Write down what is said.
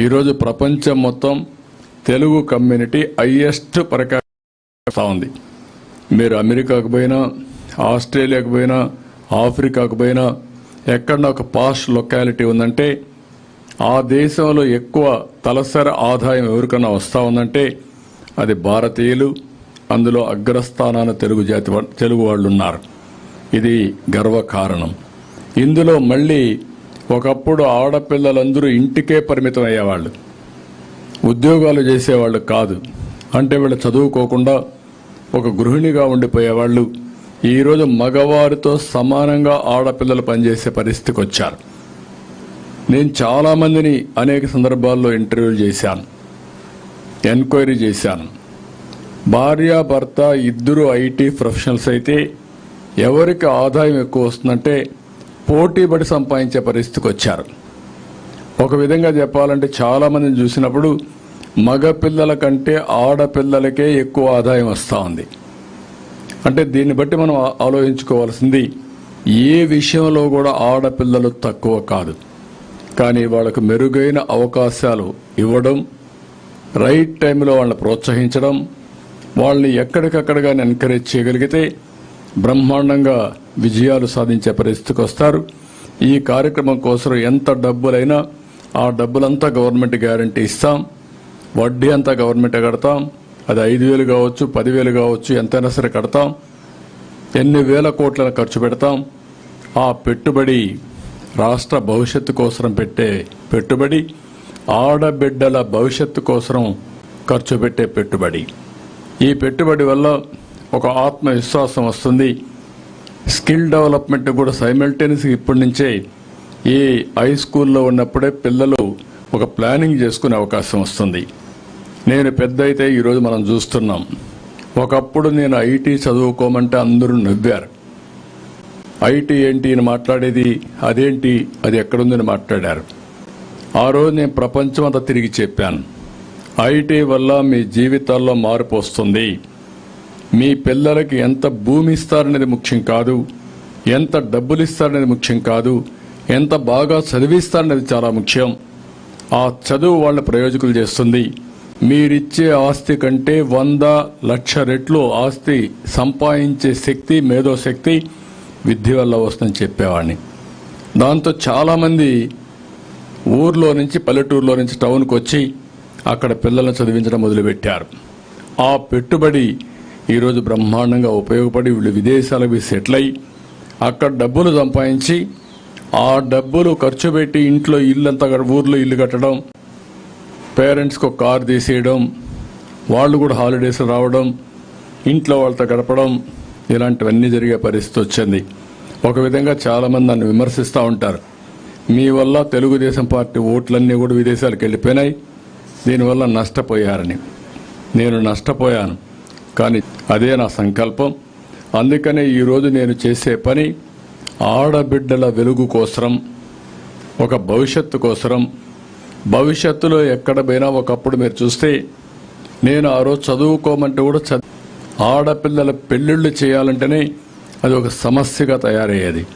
ఈరోజు ప్రపంచం మొత్తం తెలుగు కమ్యూనిటీ హయ్యెస్ట్ ప్రకాశిస్తూ ఉంది. మీరు అమెరికాకు పోయినా ఆస్ట్రేలియాకు పోయినా ఆఫ్రికాకు పోయినా ఎక్కడన్నా ఒక పాష్ లొకాలిటీ ఉందంటే ఆ దేశంలో ఎక్కువ తలసరి ఆదాయం ఎవరికన్నా వస్తూ ఉందంటే అది భారతీయులు అందులో అగ్రస్థానాన తెలుగు జాతి తెలుగు వాళ్ళు ఉన్నారు ఇది గర్వకారణం. ఇందులో మళ్ళీ ఒకప్పుడు ఆడపిల్లలందరూ ఇంటికే పరిమితం అయ్యేవాళ్ళు ఉద్యోగాలు చేసేవాళ్ళు కాదు. అంటే వీళ్ళు చదువుకోకుండా ఒక గృహిణిగా ఉండిపోయేవాళ్ళు. ఈరోజు మగవారితో సమానంగా ఆడపిల్లలు పనిచేసే పరిస్థితికి వచ్చారు నేను చాలామందిని అనేక సందర్భాల్లో ఇంటర్వ్యూలు చేశాను. ఎంక్వైరీ చేశాను. భార్య భర్త ఇద్దరు ఐటీ ప్రొఫెషనల్స్ అయితే ఎవరికి ఆదాయం ఎక్కువ వస్తుందంటే పోటీపడి సంపాదించే పరిస్థితికి వచ్చారు. ఒక విధంగా చెప్పాలంటే చాలామందిని చూసినప్పుడు మగ పిల్లల కంటే ఆడపిల్లలకే ఎక్కువ ఆదాయం వస్తూ ఉంది. అంటే దీన్ని బట్టి మనం ఆలోచించుకోవాల్సింది ఏ విషయంలో కూడా ఆడపిల్లలు తక్కువ కాదు. కానీ వాళ్ళకు మెరుగైన అవకాశాలు ఇవ్వడం రైట్ టైంలో వాళ్ళని ప్రోత్సహించడం వాళ్ళని ఎక్కడికక్కడగా ఎంకరేజ్ చేయగలిగితే బ్రహ్మాండంగా విజయాలు సాధించే పరిస్థితికి వస్తారు. ఈ కార్యక్రమం కోసం ఎంత డబ్బులైనా ఆ డబ్బులంతా గవర్నమెంట్ గ్యారంటీ ఇస్తాం. వడ్డీ అంతా గవర్నమెంట్ కడతాం. అది ఐదు వేలు కావచ్చు పదివేలు కావచ్చు ఎంతైనా సరే కడతాం. ఎన్ని వేల కోట్లను ఖర్చు పెడతాం. ఆ పెట్టుబడి రాష్ట్ర భవిష్యత్తు కోసం పెట్టే పెట్టుబడి ఆడబిడ్డల భవిష్యత్తు కోసం ఖర్చు పెట్టే పెట్టుబడి. ఈ పెట్టుబడి వల్ల ఒక ఆత్మవిశ్వాసం వస్తుంది. స్కిల్ డెవలప్మెంట్ కూడా సైమల్టేనియస్గా ఇప్పటి నుంచే ఈ హై స్కూల్లో ఉన్నప్పుడే పిల్లలు ఒక ప్లానింగ్ చేసుకునే అవకాశం వస్తుంది. నేను పెద్ద అయితే ఈరోజు మనం చూస్తున్నాం. ఒకప్పుడు నేను ఐటీ చదువుకోమంటే అందరూ నవ్వారు. ఐటీ ఏంటి అని మాట్లాడేది అదేంటి అది ఎక్కడుందని మాట్లాడారు. ఆ రోజు నేను ప్రపంచం అంతా తిరిగి చెప్పాను. ఐటీ వల్ల మీ జీవితాల్లో మార్పు వస్తుంది. మీ పిల్లలకి ఎంత భూమి ఇస్తారనేది ముఖ్యం కాదు ఎంత డబ్బులు ఇస్తారనేది ముఖ్యం కాదు ఎంత బాగా చదివిస్తారనేది చాలా ముఖ్యం. ఆ చదువు వాళ్ళ ప్రయోజకులు చేస్తుంది. మీరిచ్చే ఆస్తి కంటే వంద లక్ష రెట్లు ఆస్తి సంపాదించే శక్తి మేధోశక్తి విద్య వల్ల వస్తుందని చెప్పేవాడిని. దాంతో చాలామంది ఊర్లో నుంచి పల్లెటూరులో నుంచి టౌన్కి వచ్చి అక్కడ పిల్లలను చదివించడం మొదలుపెట్టారు. ఆ పెట్టుబడి ఈరోజు బ్రహ్మాండంగా ఉపయోగపడి వీళ్ళు విదేశాలకు సెటిల్ అయ్యి అక్కడ డబ్బులు సంపాదించి ఆ డబ్బులు ఖర్చు పెట్టి ఇంట్లో ఇల్లు అంతా ఊర్లో ఇల్లు కట్టడం పేరెంట్స్కి ఒక కారు తీసేయడం వాళ్ళు కూడా హాలిడేస్ రావడం ఇంట్లో వాళ్ళతో గడపడం ఇలాంటివన్నీ జరిగే పరిస్థితి వచ్చింది. ఒక విధంగా చాలామంది నన్ను విమర్శిస్తూ ఉంటారు. మీ వల్ల తెలుగుదేశం పార్టీ ఓట్లన్నీ కూడా విదేశాలకు వెళ్ళిపోయినాయి. దీనివల్ల నష్టపోయారని. నేను నష్టపోయాను. కానీ అదే నా సంకల్పం. అందుకనే ఈరోజు నేను చేసే పని ఆడబిడ్డల వెలుగు కోసరం ఒక భవిష్యత్తు కోసరం. భవిష్యత్తులో ఎక్కడ పోయినా ఒకప్పుడు మీరు చూస్తే నేను ఆ రోజు చదువుకోమంటే కూడా చదువు ఆడపిల్లల పెళ్ళిళ్ళు చేయాలంటేనే అది ఒక సమస్యగా తయారయ్యేది.